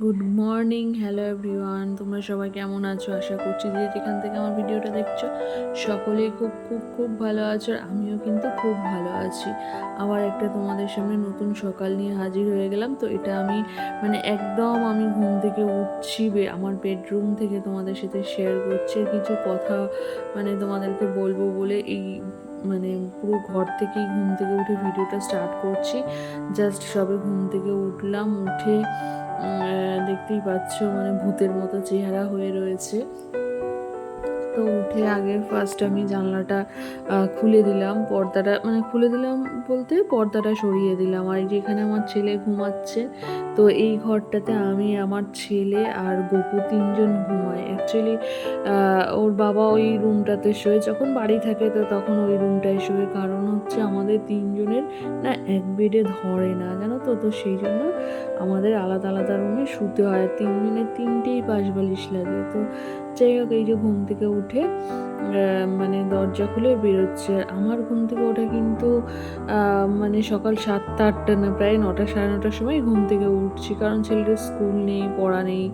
Good morning hello everyone তোমরা সবাই কেমন আছো? আশা করছি যে যেখান থেকে আমার ভিডিওটা দেখছ, সকলেই খুব খুব খুব ভালো আছো আর আমিও কিন্তু খুব ভালো আছি। আবার একটা তোমাদের সামনে নতুন সকাল নিয়ে হাজির হয়ে গেলাম। তো এটা আমি মানে একদম আমি ঘুম থেকে উঠছি আমার বেডরুম থেকে তোমাদের সাথে শেয়ার করছি। কিছু কথা মানে তোমাদেরকে বলব বলে এই মানে পুরো ঘর থেকেই ঘুম থেকে উঠে ভিডিওটা স্টার্ট করছি। জাস্ট সবে ঘুম থেকে উঠলাম, উঠে দেখতেই পাচ্ছ মানে ভূতের মতো চেহারা হয়ে রয়েছে। তো উঠে আগে ফার্স্ট আমি জানলাটা খুলে দিলাম, পর্দাটা মানে খুলে দিলাম বলতে পর্দাটা সরিয়ে দিলাম। আর যেখানে আমার ছেলে ঘুমাচ্ছে, তো এই ঘরটাতে আমি, আমার ছেলে আর গপু তিনজন ঘুমাই অ্যাকচুয়ালি ওর বাবা ওই রুমটাতে শোয়। যখন বাড়ি থাকে তো তখন ওই রুমটায় শোয়। কারণ হচ্ছে আমাদের তিনজনের না এক বেডে ধরে না, জানো তো? তো সেই জন্য আমাদের আলাদা আলাদা রুমে শুতে হয়। তিনজনের তিনটেই পাশ বালিশ লাগে। তো যাই হোক, এই যে ঘুম থেকে উঠে মানে দরজা খুলে বেরোচ্ছে। আমার ঘুম থেকে ওঠা কিন্তু মানে সকাল সাতটা, আটটা না, প্রায় নটা, সাড়ে নটার সময় ঘুম থেকে উঠছি। কারণ ছেলেটার স্কুল নেই, পড়া নেই,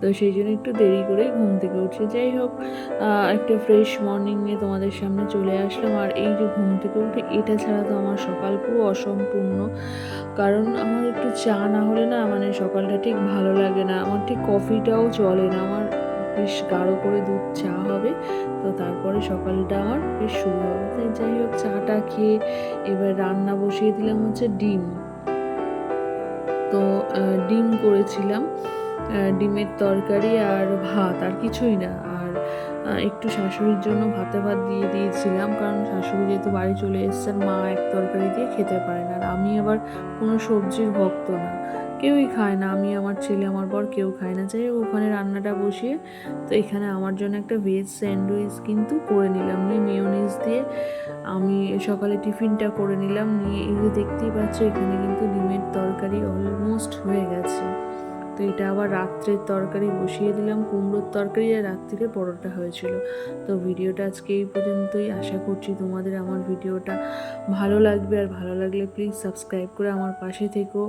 তো সেই জন্য একটু দেরি করে ঘুম থেকে উঠছি। যাই হোক একটা ফ্রেশ মর্নিং নিয়ে তোমাদের সামনে চলে আসলাম। আর এই যে ঘুম থেকে উঠে, এটা ছাড়া তো আমার সকাল পুরো অসম্পূর্ণ। কারণ আমার একটু চা না হলে না মানে সকালটা ঠিক ভালো লাগে না। আমার ঠিক কফিটাও চলে না। আমার বেশ গাঢ় করে দুধ চা হবে। তো তারপরে সকালটা আমার বেশ শুরু হবে তাই যাই হোক, চাটা খেয়ে এবার রান্না বসিয়ে দিলাম হচ্ছে ডিম। তো ডিম করেছিলাম। ডিমের তরকারি আর ভাত, আর কিছুই না। আর একটু শাশুড়ির জন্য ভাতে ভাত দিয়ে দিয়েছিলাম। কারণ শাশুড়ি যেহেতু বাড়ি চলে এসছেন, মা এক তরকারি দিয়ে খেতে পারে না আর আমি আবার কোনো সবজির ভক্ত না। কেউই খায় না। আমি, আমার ছেলে, আমার বর কেউ খায় না। যাই ওখানে রান্নাটা বসিয়ে তো এখানে আমার জন্য একটা ভেজ স্যান্ডউইচ কিন্তু করে নিলাম। নিয়ে মেয়োনিজ দিয়ে আমি সকালে টিফিনটা করে নিলাম। নিয়ে এই যে দেখতেই পাচ্ছ, এখানে কিন্তু ডিমের তরকারি অলমোস্ট হয়ে গেছে। তো এটা আবার রাত্রের তরকারি বসিয়ে দিলাম, কুমড়োর তরকারি আর রাত্রিরে পরোটা হয়েছিল। তো ভিডিওটা আজকে এই পর্যন্তই। আশা করছি তোমাদের আমার ভিডিওটা ভালো লাগবে। আর ভালো লাগলে প্লিজ সাবস্ক্রাইব করে আমার পাশে থেকো।